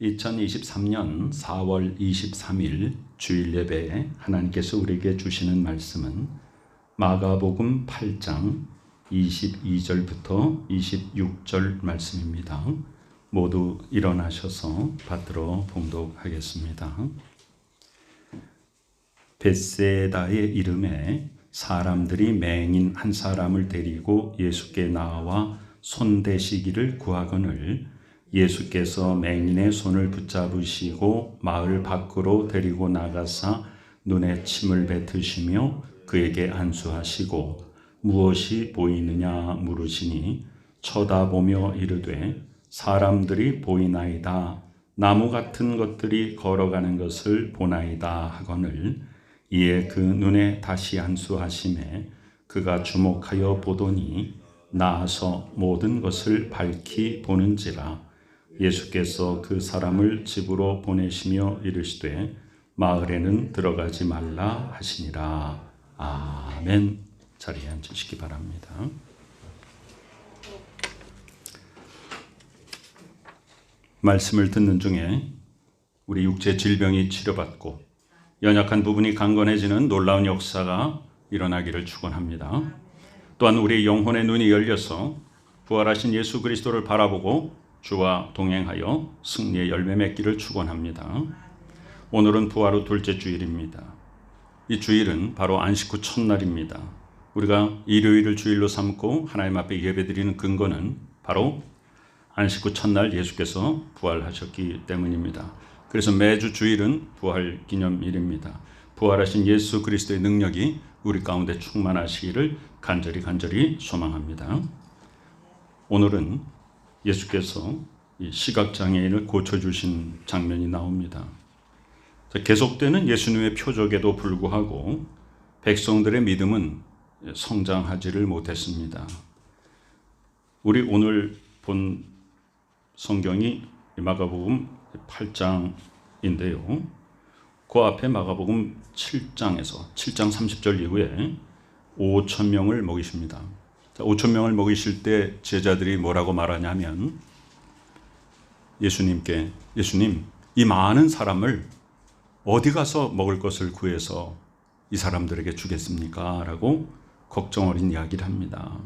2023년 4월 23일 주일 예배에 하나님께서 우리에게 주시는 말씀은 마가복음 8장 22절부터 26절 말씀입니다. 모두 일어나셔서 받들어 봉독하겠습니다. 베세다의 이름에 사람들이 맹인 한 사람을 데리고 예수께 나와 손대시기를 구하거늘 예수께서 맹인의 손을 붙잡으시고 마을 밖으로 데리고 나가사 눈에 침을 뱉으시며 그에게 안수하시고 무엇이 보이느냐 물으시니 쳐다보며 이르되 사람들이 보이나이다. 나무 같은 것들이 걸어가는 것을 보나이다 하거늘 이에 그 눈에 다시 안수하심에 그가 주목하여 보더니 나아서 모든 것을 밝히 보는지라 예수께서 그 사람을 집으로 보내시며 이르시되 마을에는 들어가지 말라 하시니라 아멘 자리에 앉으시기 바랍니다. 말씀을 듣는 중에 우리 육체 질병이 치료받고 연약한 부분이 강건해지는 놀라운 역사가 일어나기를 축원합니다. 또한 우리 영혼의 눈이 열려서 부활하신 예수 그리스도를 바라보고 주와 동행하여 승리의 열매 맺기를 축원합니다. 오늘은 부활 후 둘째 주일입니다. 이 주일은 바로 안식 후 첫날입니다. 우리가 일요일을 주일로 삼고 하나님 앞에 예배드리는 근거는 바로 안식 후 첫날 예수께서 부활하셨기 때문입니다. 그래서 매주 주일은 부활 기념일입니다. 부활하신 예수 그리스도의 능력이 우리 가운데 충만하시기를 간절히 간절히 소망합니다. 오늘은 예수께서 시각 장애인을 고쳐 주신 장면이 나옵니다. 계속되는 예수님의 표적에도 불구하고 백성들의 믿음은 성장하지를 못했습니다. 우리 오늘 본 성경이 마가복음 8장인데요. 그 앞에 마가복음 7장에서 7장 30절 이후에 5천 명을 먹이십니다. 5천 명을 먹이실 때 제자들이 뭐라고 말하냐면 예수님께 예수님 이 많은 사람을 어디 가서 먹을 것을 구해서 이 사람들에게 주겠습니까? 라고 걱정 어린 이야기를 합니다.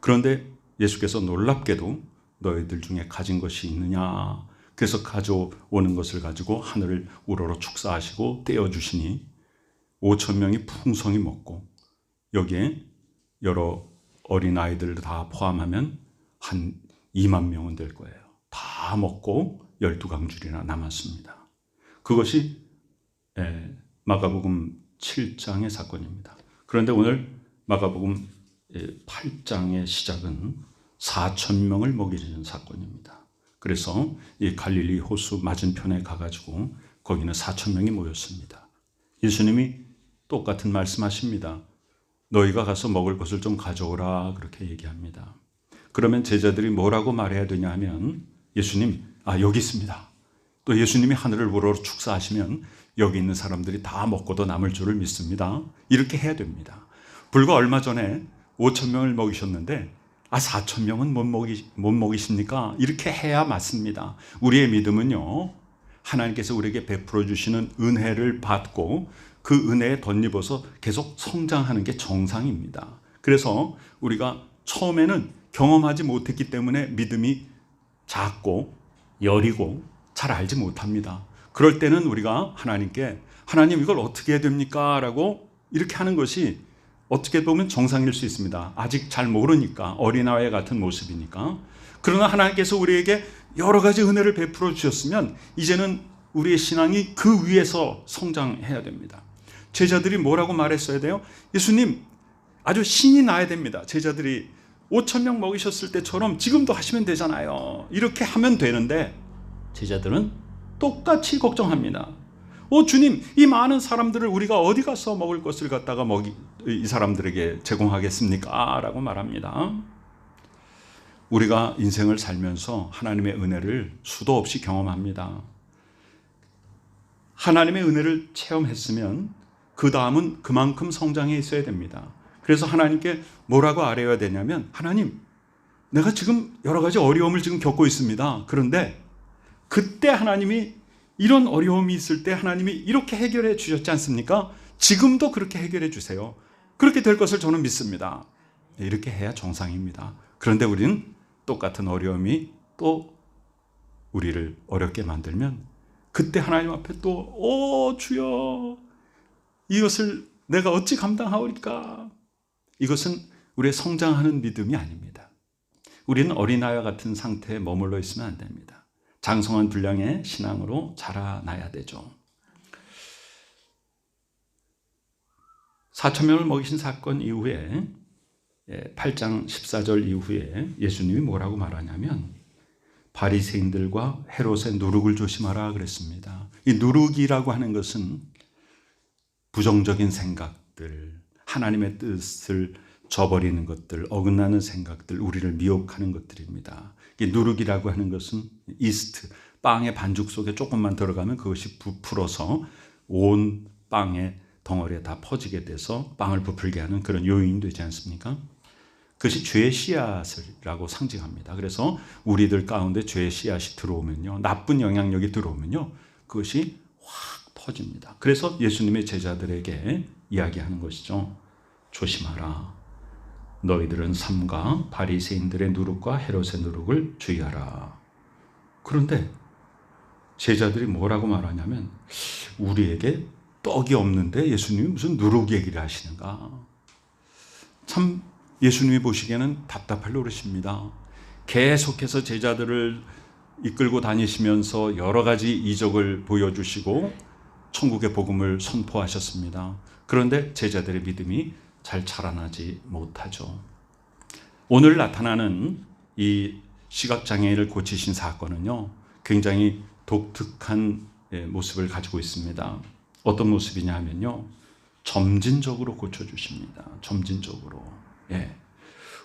그런데 예수께서 놀랍게도 너희들 중에 가진 것이 있느냐? 그래서 가져오는 것을 가지고 하늘을 우러러 축사하시고 떼어주시니 5천 명이 풍성히 먹고 여기에 여러 어린 아이들 다 포함하면 한 2만 명은 될 거예요. 다 먹고 12강줄이나 남았습니다. 그것이 예, 마가복음 7장의 사건입니다. 그런데 오늘 마가복음 8장의 시작은 4천 명을 먹이는 사건입니다. 그래서 이 갈릴리 호수 맞은편에 가가지고 거기는 4천 명이 모였습니다. 예수님이 똑같은 말씀하십니다. 너희가 가서 먹을 것을 좀 가져오라 그렇게 얘기합니다. 그러면 제자들이 뭐라고 말해야 되냐 하면 예수님 아 여기 있습니다. 또 예수님이 하늘을 우러러 축사하시면 여기 있는 사람들이 다 먹고도 남을 줄을 믿습니다. 이렇게 해야 됩니다. 불과 얼마 전에 5천 명을 먹이셨는데 아 4천 명은 못 먹이 못 먹이십니까? 이렇게 해야 맞습니다. 우리의 믿음은요. 하나님께서 우리에게 베풀어 주시는 은혜를 받고 그 은혜에 덧입어서 계속 성장하는 게 정상입니다. 그래서 우리가 처음에는 경험하지 못했기 때문에 믿음이 작고 여리고 잘 알지 못합니다. 그럴 때는 우리가 하나님께 하나님 이걸 어떻게 해야 됩니까? 라고 이렇게 하는 것이 어떻게 보면 정상일 수 있습니다. 아직 잘 모르니까 어린아이 같은 모습이니까. 그러나 하나님께서 우리에게 여러 가지 은혜를 베풀어 주셨으면 이제는 우리의 신앙이 그 위에서 성장해야 됩니다. 제자들이 뭐라고 말했어야 돼요? 예수님, 아주 신이 나야 됩니다. 제자들이 5천 명 먹이셨을 때처럼 지금도 하시면 되잖아요. 이렇게 하면 되는데 제자들은 똑같이 걱정합니다. 어, 주님, 이 많은 사람들을 우리가 어디 가서 먹을 것을 갖다가 먹이, 이 사람들에게 제공하겠습니까? 라고 말합니다. 우리가 인생을 살면서 하나님의 은혜를 수도 없이 경험합니다. 하나님의 은혜를 체험했으면 그 다음은 그만큼 성장해 있어야 됩니다. 그래서 하나님께 뭐라고 아뢰어야 되냐면 하나님 내가 지금 여러 가지 어려움을 지금 겪고 있습니다. 그런데 그때 하나님이 이런 어려움이 있을 때 하나님이 이렇게 해결해 주셨지 않습니까? 지금도 그렇게 해결해 주세요. 그렇게 될 것을 저는 믿습니다. 네, 이렇게 해야 정상입니다. 그런데 우리는 똑같은 어려움이 또 우리를 어렵게 만들면 그때 하나님 앞에 또, 오, 주여, 이것을 내가 어찌 감당하오리까? 이것은 우리의 성장하는 믿음이 아닙니다. 우리는 어린아이와 같은 상태에 머물러 있으면 안 됩니다. 장성한 분량의 신앙으로 자라나야 되죠. 4천 명을 먹이신 사건 이후에 8장 14절 이후에 예수님이 뭐라고 말하냐면 바리새인들과 헤롯의 누룩을 조심하라 그랬습니다. 이 누룩이라고 하는 것은 부정적인 생각들, 하나님의 뜻을 저버리는 것들, 어긋나는 생각들, 우리를 미혹하는 것들입니다. 이 누룩이라고 하는 것은 이스트, 빵의 반죽 속에 조금만 들어가면 그것이 부풀어서 온 빵의 덩어리에 다 퍼지게 돼서 빵을 부풀게 하는 그런 요인이 되지 않습니까? 그것이 죄의 씨앗이라고 상징합니다. 그래서 우리들 가운데 죄의 씨앗이 들어오면요. 나쁜 영향력이 들어오면요. 그것이 확 퍼집니다. 그래서 예수님의 제자들에게 이야기하는 것이죠. 조심하라. 너희들은 삼가 바리새인들의 누룩과 헤롯의 누룩을 주의하라. 그런데 제자들이 뭐라고 말하냐면 우리에게 떡이 없는데 예수님이 무슨 누룩 얘기를 하시는가? 참 예수님이 보시기에는 답답할 노릇입니다. 계속해서 제자들을 이끌고 다니시면서 여러 가지 이적을 보여주시고 천국의 복음을 선포하셨습니다. 그런데 제자들의 믿음이 잘 자라나지 못하죠. 오늘 나타나는 이 시각장애인을 고치신 사건은요, 굉장히 독특한 예, 모습을 가지고 있습니다. 어떤 모습이냐 하면요, 점진적으로 고쳐주십니다. 점진적으로. 예.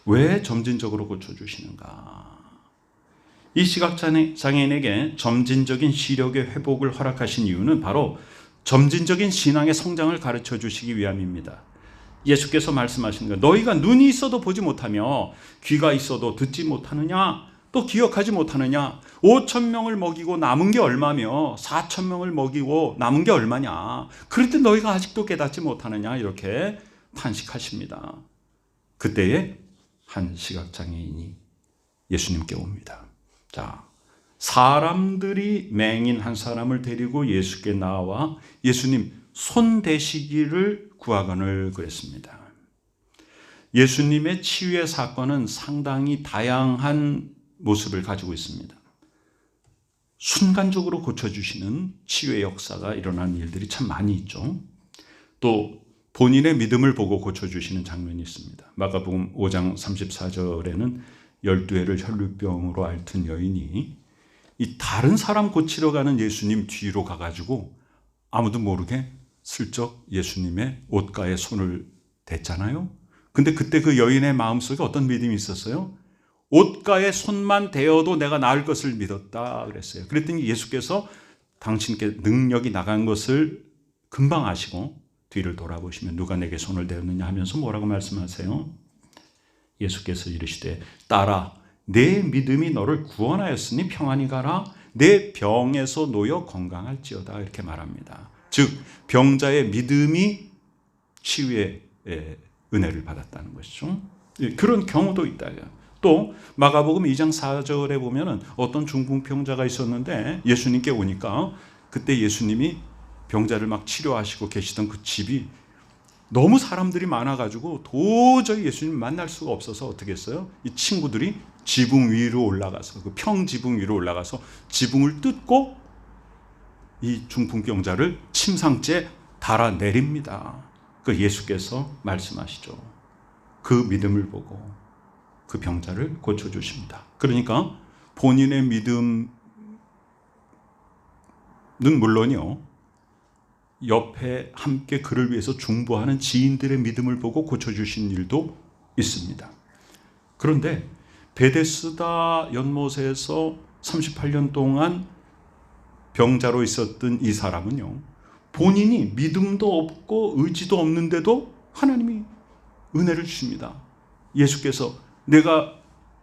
왜 점진적으로 고쳐주시는가? 이 시각장애인에게 점진적인 시력의 회복을 허락하신 이유는 바로 점진적인 신앙의 성장을 가르쳐 주시기 위함입니다. 예수께서 말씀하시는 거 너희가 눈이 있어도 보지 못하며 귀가 있어도 듣지 못하느냐 또 기억하지 못하느냐 5천 명을 먹이고 남은 게 얼마며 4천 명을 먹이고 남은 게 얼마냐 그럴 때 너희가 아직도 깨닫지 못하느냐 이렇게 탄식하십니다. 그때에 한 시각장애인이 예수님께 옵니다. 자, 사람들이 맹인 한 사람을 데리고 예수께 나와 예수님 손 대시기를 구하건을 그랬습니다. 예수님의 치유의 사건은 상당히 다양한 모습을 가지고 있습니다. 순간적으로 고쳐주시는 치유의 역사가 일어난 일들이 참 많이 있죠. 또 본인의 믿음을 보고 고쳐주시는 장면이 있습니다. 마가복음 5장 34절에는 12회를 혈류병으로 앓던 여인이 이 다른 사람 고치러 가는 예수님 뒤로 가가지고 아무도 모르게 슬쩍 예수님의 옷가에 손을 댔잖아요. 근데 그때 그 여인의 마음속에 어떤 믿음이 있었어요? 옷가에 손만 대어도 내가 나을 것을 믿었다 그랬어요. 그랬더니 예수께서 당신께 능력이 나간 것을 금방 아시고 뒤를 돌아보시면 누가 내게 손을 대었느냐 하면서 뭐라고 말씀하세요? 예수께서 이르시되 딸아 내 믿음이 너를 구원하였으니 평안히 가라 내 병에서 놓여 건강할지어다 이렇게 말합니다. 즉 병자의 믿음이 치유의 은혜를 받았다는 것이죠. 예, 그런 경우도 있다. 또 마가복음 2장 4절에 보면은 어떤 중풍병자가 있었는데 예수님께 오니까 그때 예수님이 병자를 막 치료하시고 계시던 그 집이 너무 사람들이 많아가지고 도저히 예수님 만날 수가 없어서 어떻게 했어요? 이 친구들이 지붕 위로 올라가서 그 평지붕 위로 올라가서 지붕을 뜯고 이 중풍병자를 침상째 달아 내립니다. 그 예수께서 말씀하시죠. 그 믿음을 보고 그 병자를 고쳐 주십니다. 그러니까 본인의 믿음은 물론이요. 옆에 함께 그를 위해서 중보하는 지인들의 믿음을 보고 고쳐주신 일도 있습니다. 그런데 베데스다 연못에서 38년 동안 병자로 있었던 이 사람은요, 본인이 믿음도 없고 의지도 없는데도 하나님이 은혜를 주십니다. 예수께서 내가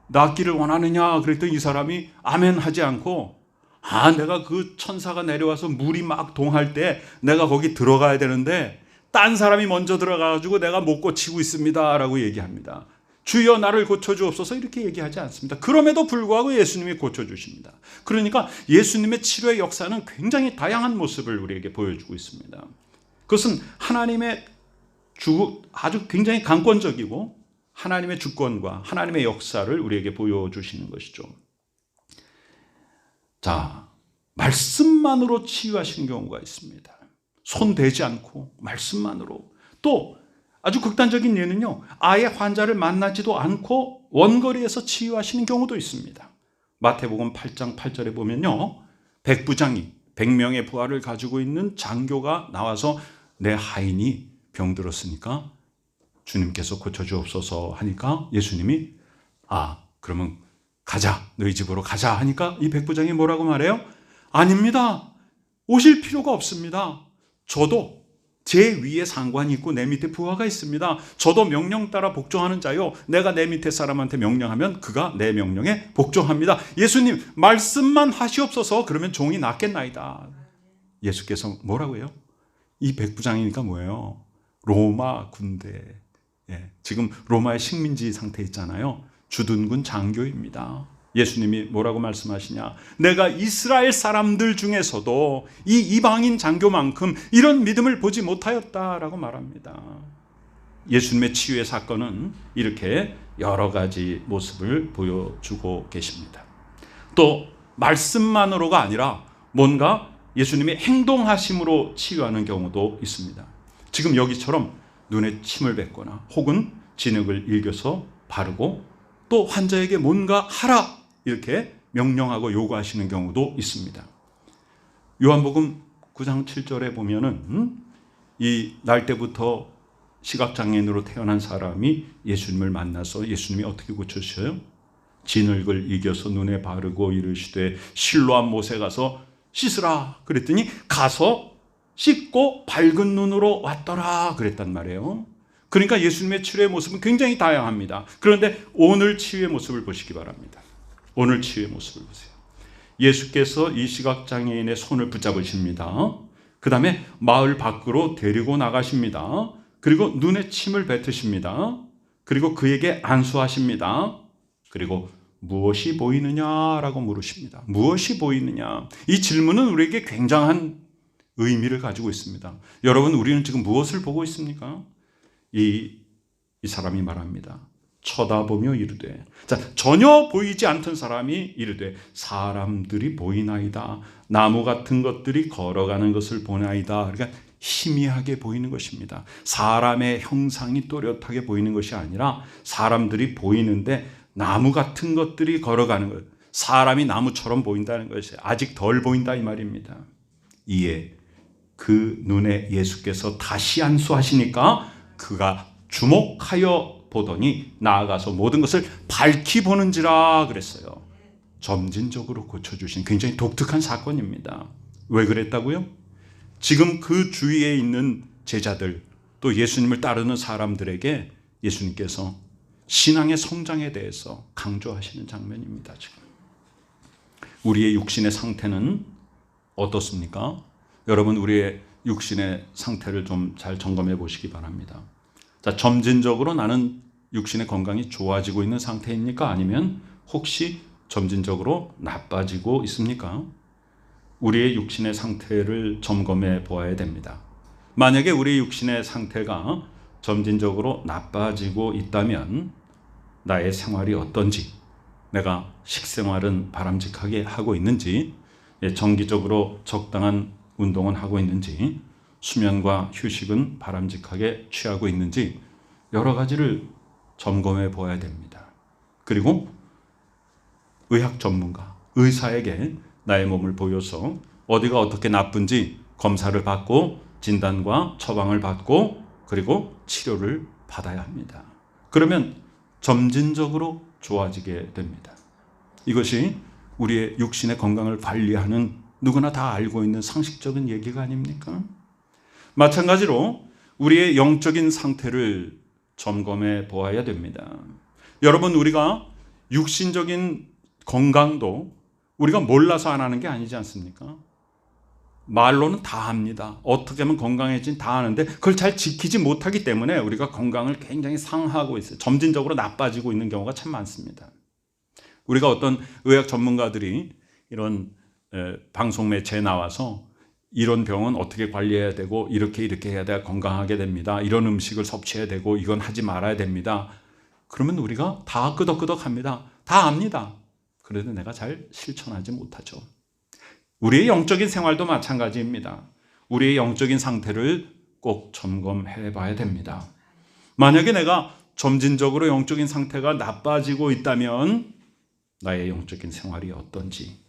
낫기를 원하느냐 그랬더니 이 사람이 아멘 하지 않고 아, 내가 그 천사가 내려와서 물이 막 동할 때 내가 거기 들어가야 되는데 딴 사람이 먼저 들어가가지고 내가 못 고치고 있습니다. 라고 얘기합니다. 주여 나를 고쳐주옵소서 이렇게 얘기하지 않습니다. 그럼에도 불구하고 예수님이 고쳐주십니다. 그러니까 예수님의 치료의 역사는 굉장히 다양한 모습을 우리에게 보여주고 있습니다. 그것은 하나님의 주, 아주 굉장히 강권적이고 하나님의 주권과 하나님의 역사를 우리에게 보여주시는 것이죠. 자, 말씀만으로 치유하시는 경우가 있습니다. 손 대지 않고 말씀만으로 또 아주 극단적인 예는요. 아예 환자를 만나지도 않고 원거리에서 치유하시는 경우도 있습니다. 마태복음 8장 8절에 보면요. 백부장이 100명의 부하를 가지고 있는 장교가 나와서 내 하인이 병들었으니까 주님께서 고쳐주옵소서 하니까 예수님이 아 그러면 가자 너희 집으로 가자 하니까 이 백부장이 뭐라고 말해요? 아닙니다 오실 필요가 없습니다 저도 제 위에 상관이 있고 내 밑에 부하가 있습니다 저도 명령 따라 복종하는 자요 내가 내 밑에 사람한테 명령하면 그가 내 명령에 복종합니다 예수님 말씀만 하시옵소서 그러면 종이 낫겠나이다 예수께서 뭐라고 해요? 이 백부장이니까 뭐예요? 로마 군대 예, 지금 로마의 식민지 상태 있잖아요. 주둔군 장교입니다. 예수님이 뭐라고 말씀하시냐? 내가 이스라엘 사람들 중에서도 이 이방인 장교만큼 이런 믿음을 보지 못하였다라고 말합니다. 예수님의 치유의 사건은 이렇게 여러 가지 모습을 보여주고 계십니다. 또 말씀만으로가 아니라 뭔가 예수님이 행동하심으로 치유하는 경우도 있습니다. 지금 여기처럼 눈에 침을 뱉거나 혹은 진흙을 일겨서 바르고 또 환자에게 뭔가 하라 이렇게 명령하고 요구하시는 경우도 있습니다. 요한복음 9장 7절에 보면은 이날 때부터 시각장애인으로 태어난 사람이 예수님을 만나서 예수님이 어떻게 고쳐주셔요? 진흙을 이겨서 눈에 바르고 이르시되 실로한 못에 가서 씻으라 그랬더니 가서 씻고 밝은 눈으로 왔더라 그랬단 말이에요. 그러니까 예수님의 치료의 모습은 굉장히 다양합니다. 그런데 오늘 치유의 모습을 보시기 바랍니다. 오늘 치유의 모습을 보세요. 예수께서 이 시각장애인의 손을 붙잡으십니다. 그 다음에 마을 밖으로 데리고 나가십니다. 그리고 눈에 침을 뱉으십니다. 그리고 그에게 안수하십니다. 그리고 무엇이 보이느냐라고 물으십니다. 무엇이 보이느냐? 이 질문은 우리에게 굉장한 의미를 가지고 있습니다. 여러분, 우리는 지금 무엇을 보고 있습니까? 이, 이 사람이 말합니다. 쳐다보며 이르되. 자, 전혀 보이지 않던 사람이 이르되, 사람들이 보이나이다. 나무 같은 것들이 걸어가는 것을 보나이다. 그러니까 희미하게 보이는 것입니다. 사람의 형상이 또렷하게 보이는 것이 아니라 사람들이 보이는데 나무 같은 것들이 걸어가는 것. 사람이 나무처럼 보인다는 것이 아직 덜 보인다 이 말입니다. 이에 그 눈에 예수께서 다시 안수하시니까 그가 주목하여 보더니 나아가서 모든 것을 밝히 보는지라 그랬어요. 점진적으로 고쳐주신 굉장히 독특한 사건입니다. 왜 그랬다고요? 지금 그 주위에 있는 제자들 또 예수님을 따르는 사람들에게 예수님께서 신앙의 성장에 대해서 강조하시는 장면입니다. 지금 우리의 육신의 상태는 어떻습니까? 여러분 우리의 육신의 상태를 좀 잘 점검해 보시기 바랍니다. 자, 점진적으로 나는 육신의 건강이 좋아지고 있는 상태입니까? 아니면 혹시 점진적으로 나빠지고 있습니까? 우리의 육신의 상태를 점검해 보아야 됩니다. 만약에 우리 육신의 상태가 점진적으로 나빠지고 있다면 나의 생활이 어떤지, 내가 식생활은 바람직하게 하고 있는지, 예, 정기적으로 적당한 운동은 하고 있는지, 수면과 휴식은 바람직하게 취하고 있는지 여러 가지를 점검해 보아야 됩니다. 그리고 의학 전문가, 의사에게 나의 몸을 보여서 어디가 어떻게 나쁜지 검사를 받고 진단과 처방을 받고 그리고 치료를 받아야 합니다. 그러면 점진적으로 좋아지게 됩니다. 이것이 우리의 육신의 건강을 관리하는 누구나 다 알고 있는 상식적인 얘기가 아닙니까? 마찬가지로 우리의 영적인 상태를 점검해 보아야 됩니다. 여러분, 우리가 육신적인 건강도 우리가 몰라서 안 하는 게 아니지 않습니까? 말로는 다 합니다. 어떻게 하면 건강해진 다 하는데 그걸 잘 지키지 못하기 때문에 우리가 건강을 굉장히 상하고 있어요. 점진적으로 나빠지고 있는 경우가 참 많습니다. 우리가 어떤 의학 전문가들이 이런 에, 방송 매체에 나와서 이런 병은 어떻게 관리해야 되고 이렇게 이렇게 해야 돼 건강하게 됩니다. 이런 음식을 섭취해야 되고 이건 하지 말아야 됩니다. 그러면 우리가 다 끄덕끄덕합니다. 다 압니다. 그래도 내가 잘 실천하지 못하죠. 우리의 영적인 생활도 마찬가지입니다. 우리의 영적인 상태를 꼭 점검해 봐야 됩니다. 만약에 내가 점진적으로 영적인 상태가 나빠지고 있다면 나의 영적인 생활이 어떤지,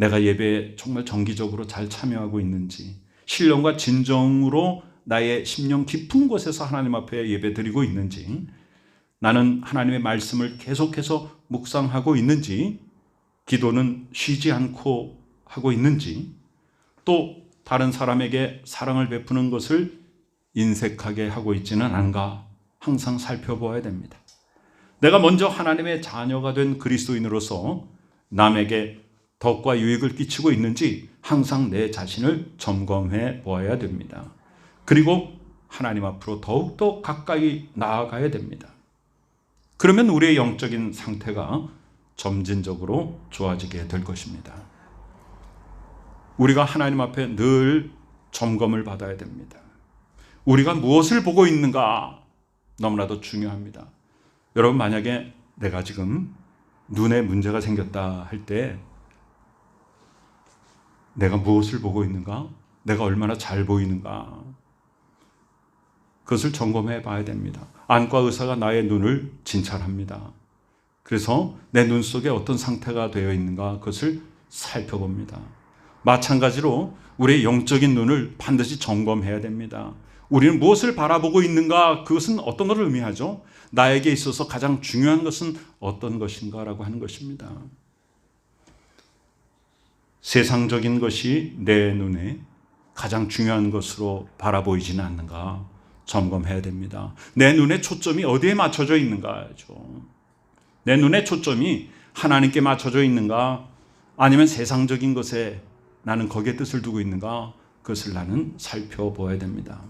내가 예배에 정말 정기적으로 잘 참여하고 있는지, 신령과 진정으로 나의 심령 깊은 곳에서 하나님 앞에 예배 드리고 있는지, 나는 하나님의 말씀을 계속해서 묵상하고 있는지, 기도는 쉬지 않고 하고 있는지, 또 다른 사람에게 사랑을 베푸는 것을 인색하게 하고 있지는 않은가 항상 살펴보아야 됩니다. 내가 먼저 하나님의 자녀가 된 그리스도인으로서 남에게 덕과 유익을 끼치고 있는지 항상 내 자신을 점검해 보아야 됩니다. 그리고 하나님 앞으로 더욱더 가까이 나아가야 됩니다. 그러면 우리의 영적인 상태가 점진적으로 좋아지게 될 것입니다. 우리가 하나님 앞에 늘 점검을 받아야 됩니다. 우리가 무엇을 보고 있는가 너무나도 중요합니다. 여러분 만약에 내가 지금 눈에 문제가 생겼다 할 때 내가 무엇을 보고 있는가? 내가 얼마나 잘 보이는가? 그것을 점검해 봐야 됩니다. 안과 의사가 나의 눈을 진찰합니다. 그래서 내 눈 속에 어떤 상태가 되어 있는가 그것을 살펴봅니다. 마찬가지로 우리의 영적인 눈을 반드시 점검해야 됩니다. 우리는 무엇을 바라보고 있는가 그것은 어떤 것을 의미하죠? 나에게 있어서 가장 중요한 것은 어떤 것인가라고 하는 것입니다. 세상적인 것이 내 눈에 가장 중요한 것으로 바라보이지는 않는가 점검해야 됩니다. 내 눈의 초점이 어디에 맞춰져 있는가죠. 내 눈의 초점이 하나님께 맞춰져 있는가 아니면 세상적인 것에 나는 거기에 뜻을 두고 있는가 그것을 나는 살펴보아야 됩니다.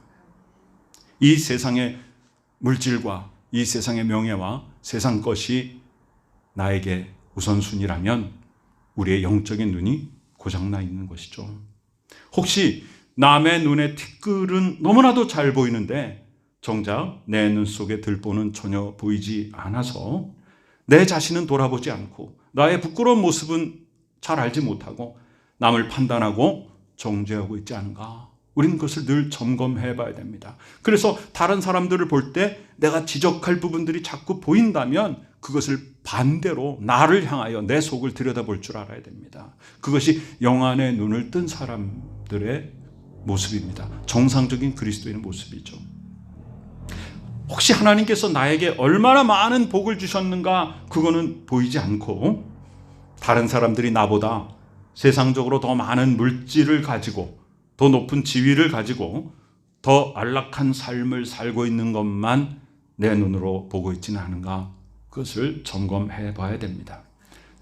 이 세상의 물질과 이 세상의 명예와 세상 것이 나에게 우선순위라면 우리의 영적인 눈이 고장나 있는 것이죠. 혹시 남의 눈에 티끌은 너무나도 잘 보이는데 정작 내 눈 속에 들보는 전혀 보이지 않아서 내 자신은 돌아보지 않고 나의 부끄러운 모습은 잘 알지 못하고 남을 판단하고 정죄하고 있지 않은가? 우리는 그것을 늘 점검해 봐야 됩니다. 그래서 다른 사람들을 볼 때 내가 지적할 부분들이 자꾸 보인다면 그것을 반대로 나를 향하여 내 속을 들여다볼 줄 알아야 됩니다. 그것이 영안의 눈을 뜬 사람들의 모습입니다. 정상적인 그리스도인의 모습이죠. 혹시 하나님께서 나에게 얼마나 많은 복을 주셨는가 그거는 보이지 않고 다른 사람들이 나보다 세상적으로 더 많은 물질을 가지고 더 높은 지위를 가지고 더 안락한 삶을 살고 있는 것만 내 눈으로 보고 있지는 않은가 그것을 점검해 봐야 됩니다.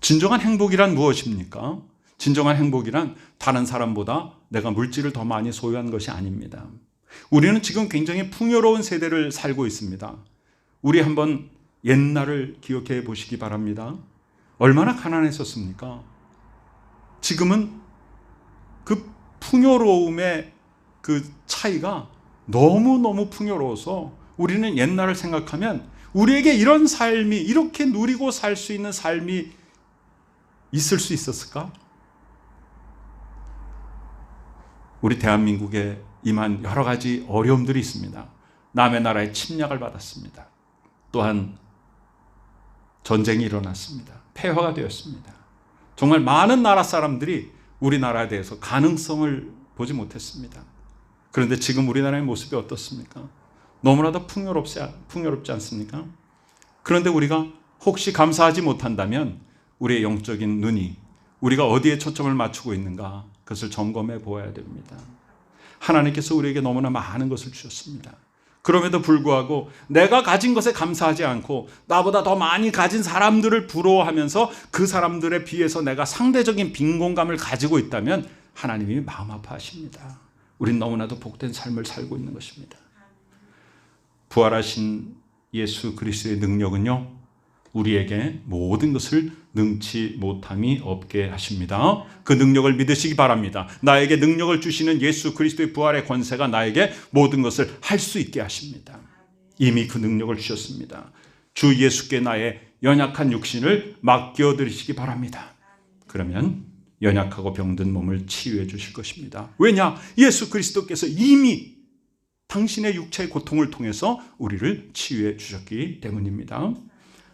진정한 행복이란 무엇입니까? 진정한 행복이란 다른 사람보다 내가 물질을 더 많이 소유한 것이 아닙니다. 우리는 지금 굉장히 풍요로운 세대를 살고 있습니다. 우리 한번 옛날을 기억해 보시기 바랍니다. 얼마나 가난했었습니까? 지금은 그 풍요로움의 그 차이가 너무너무 풍요로워서 우리는 옛날을 생각하면 우리에게 이런 삶이 이렇게 누리고 살 수 있는 삶이 있을 수 있었을까? 우리 대한민국에 임한 여러 가지 어려움들이 있습니다. 남의 나라의 침략을 받았습니다. 또한 전쟁이 일어났습니다. 폐화가 되었습니다. 정말 많은 나라 사람들이 우리나라에 대해서 가능성을 보지 못했습니다. 그런데 지금 우리나라의 모습이 어떻습니까? 너무나도 풍요롭지, 풍요롭지 않습니까? 그런데 우리가 혹시 감사하지 못한다면 우리의 영적인 눈이 우리가 어디에 초점을 맞추고 있는가 그것을 점검해 보아야 됩니다. 하나님께서 우리에게 너무나 많은 것을 주셨습니다. 그럼에도 불구하고 내가 가진 것에 감사하지 않고 나보다 더 많이 가진 사람들을 부러워하면서 그 사람들에 비해서 내가 상대적인 빈곤감을 가지고 있다면 하나님이 마음 아파하십니다. 우린 너무나도 복된 삶을 살고 있는 것입니다. 부활하신 예수 그리스도의 능력은요. 우리에게 모든 것을 능치 못함이 없게 하십니다. 그 능력을 믿으시기 바랍니다. 나에게 능력을 주시는 예수 그리스도의 부활의 권세가 나에게 모든 것을 할 수 있게 하십니다. 이미 그 능력을 주셨습니다. 주 예수께 나의 연약한 육신을 맡겨 드리시기 바랍니다. 그러면 연약하고 병든 몸을 치유해 주실 것입니다. 왜냐? 예수 그리스도께서 이미 당신의 육체의 고통을 통해서 우리를 치유해 주셨기 때문입니다.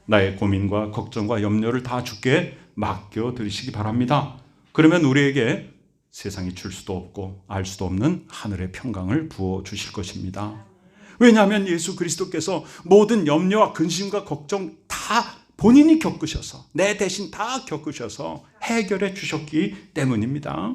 나의 고민과 걱정과 염려를 다 주께 맡겨 드리시기 바랍니다. 그러면 우리에게 세상이 줄 수도 없고 알 수도 없는 하늘의 평강을 부어 주실 것입니다. 왜냐하면 예수 그리스도께서 모든 염려와 근심과 걱정 다 본인이 겪으셔서 내 대신 다 겪으셔서 해결해 주셨기 때문입니다.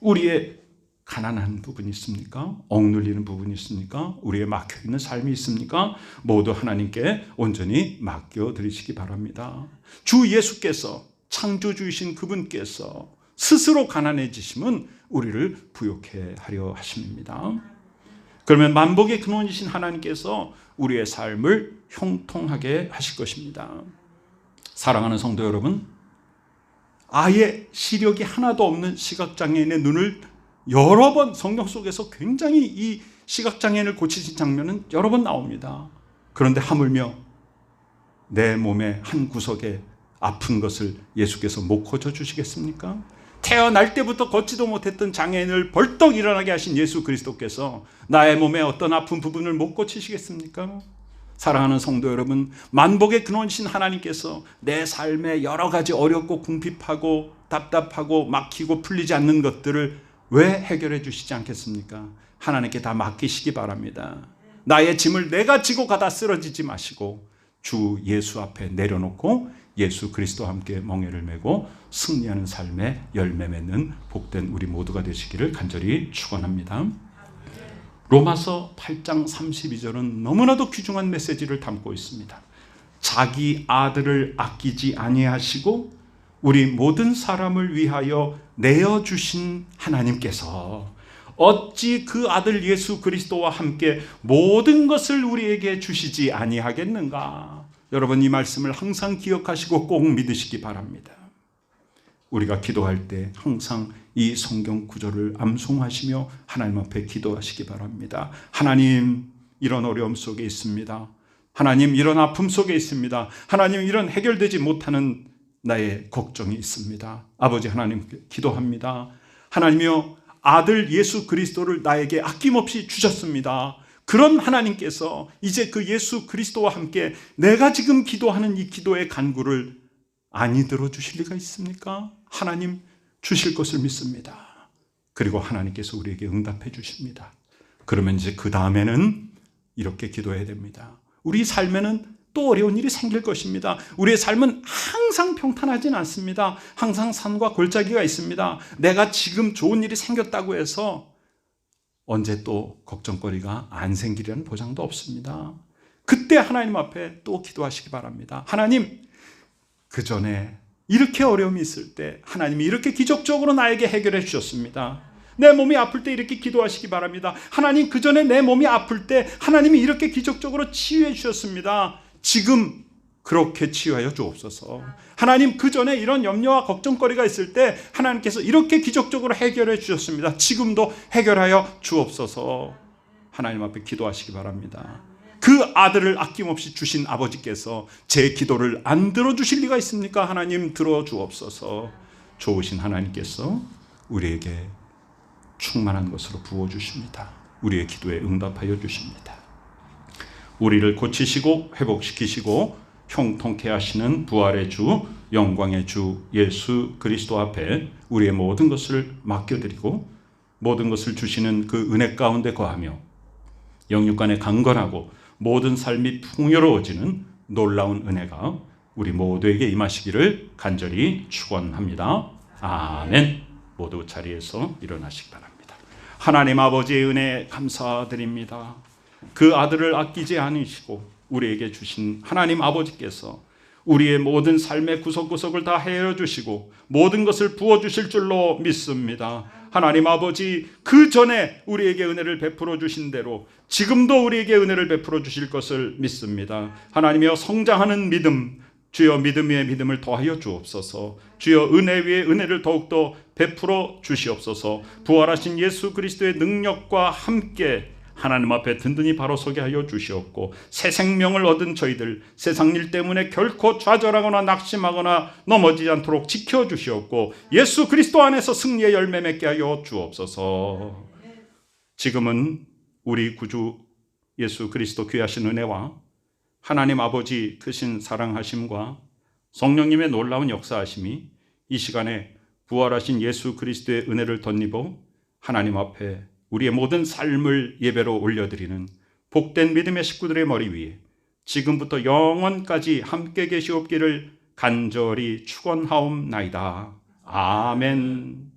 우리의 가난한 부분이 있습니까? 억눌리는 부분이 있습니까? 우리의 막혀 있는 삶이 있습니까? 모두 하나님께 온전히 맡겨 드리시기 바랍니다. 주 예수께서 창조주이신 그분께서 스스로 가난해지심은 우리를 부욕해 하려 하십니다. 그러면 만복의 근원이신 하나님께서 우리의 삶을 형통하게 하실 것입니다. 사랑하는 성도 여러분, 아예 시력이 하나도 없는 시각장애인의 눈을 여러 번 성경 속에서 굉장히 이 시각장애인을 고치신 장면은 여러 번 나옵니다. 그런데 하물며 내 몸의 한 구석에 아픈 것을 예수께서 못 고쳐 주시겠습니까? 태어날 때부터 걷지도 못했던 장애인을 벌떡 일어나게 하신 예수 그리스도께서 나의 몸의 어떤 아픈 부분을 못 고치시겠습니까? 사랑하는 성도 여러분, 만복의 근원이신 하나님께서 내 삶에 여러 가지 어렵고 궁핍하고 답답하고 막히고 풀리지 않는 것들을 왜 해결해 주시지 않겠습니까? 하나님께 다 맡기시기 바랍니다. 나의 짐을 내가 지고 가다 쓰러지지 마시고 주 예수 앞에 내려놓고 예수 그리스도와 함께 멍에를 메고 승리하는 삶의 열매 맺는 복된 우리 모두가 되시기를 간절히 축원합니다. 로마서 8장 32절은 너무나도 귀중한 메시지를 담고 있습니다. 자기 아들을 아끼지 아니하시고 우리 모든 사람을 위하여 내어 주신 하나님께서 어찌 그 아들 예수 그리스도와 함께 모든 것을 우리에게 주시지 아니하겠는가? 여러분 이 말씀을 항상 기억하시고 꼭 믿으시기 바랍니다. 우리가 기도할 때 항상 이 성경 구절을 암송하시며 하나님 앞에 기도하시기 바랍니다. 하나님 이런 어려움 속에 있습니다. 하나님 이런 아픔 속에 있습니다. 하나님 이런 해결되지 못하는 나의 걱정이 있습니다. 아버지 하나님 기도합니다. 하나님이여 아들 예수 그리스도를 나에게 아낌없이 주셨습니다. 그런 하나님께서 이제 그 예수 그리스도와 함께 내가 지금 기도하는 이 기도의 간구를 아니 들어주실 리가 있습니까? 하나님 주실 것을 믿습니다. 그리고 하나님께서 우리에게 응답해 주십니다. 그러면 이제 그 다음에는 이렇게 기도해야 됩니다. 우리 삶에는 또 어려운 일이 생길 것입니다. 우리의 삶은 항상 평탄하진 않습니다. 항상 산과 골짜기가 있습니다. 내가 지금 좋은 일이 생겼다고 해서 언제 또 걱정거리가 안 생기려는 보장도 없습니다. 그때 하나님 앞에 또 기도하시기 바랍니다. 하나님, 그 전에 이렇게 어려움이 있을 때 하나님이 이렇게 기적적으로 나에게 해결해 주셨습니다. 내 몸이 아플 때 이렇게 기도하시기 바랍니다. 하나님 그 전에 내 몸이 아플 때 하나님이 이렇게 기적적으로 치유해 주셨습니다. 지금 그렇게 치유하여 주옵소서. 하나님 그 전에 이런 염려와 걱정거리가 있을 때 하나님께서 이렇게 기적적으로 해결해 주셨습니다. 지금도 해결하여 주옵소서. 하나님 앞에 기도하시기 바랍니다. 그 아들을 아낌없이 주신 아버지께서 제 기도를 안 들어주실 리가 있습니까? 하나님 들어주옵소서. 좋으신 하나님께서 우리에게 충만한 것으로 부어주십니다. 우리의 기도에 응답하여 주십니다. 우리를 고치시고 회복시키시고 형통케 하시는 부활의 주, 영광의 주 예수 그리스도 앞에 우리의 모든 것을 맡겨드리고 모든 것을 주시는 그 은혜 가운데 거하며 영육간에 강건하고 모든 삶이 풍요로워지는 놀라운 은혜가 우리 모두에게 임하시기를 간절히 축원합니다. 아멘. 모두 자리에서 일어나시기 바랍니다. 하나님 아버지의 은혜 감사드립니다. 그 아들을 아끼지 않으시고 우리에게 주신 하나님 아버지께서 우리의 모든 삶의 구석구석을 다 헤어 주시고 모든 것을 부어 주실 줄로 믿습니다. 하나님 아버지 그 전에 우리에게 은혜를 베풀어 주신 대로 지금도 우리에게 은혜를 베풀어 주실 것을 믿습니다. 하나님이여 성장하는 믿음 주여 믿음 위에 믿음을 더하여 주옵소서. 주여 은혜 위에 은혜를 더욱더 베풀어 주시옵소서. 부활하신 예수 그리스도의 능력과 함께 하나님 앞에 든든히 바로 서게 하여 주시옵고 새 생명을 얻은 저희들 세상 일 때문에 결코 좌절하거나 낙심하거나 넘어지지 않도록 지켜 주시옵고 예수 그리스도 안에서 승리의 열매 맺게 하여 주옵소서. 지금은 우리 구주 예수 그리스도 귀하신 은혜와 하나님 아버지 크신 사랑하심과 성령님의 놀라운 역사하심이 이 시간에 부활하신 예수 그리스도의 은혜를 덧입어 하나님 앞에 우리의 모든 삶을 예배로 올려드리는 복된 믿음의 식구들의 머리 위에 지금부터 영원까지 함께 계시옵기를 간절히 축원하옵나이다. 아멘.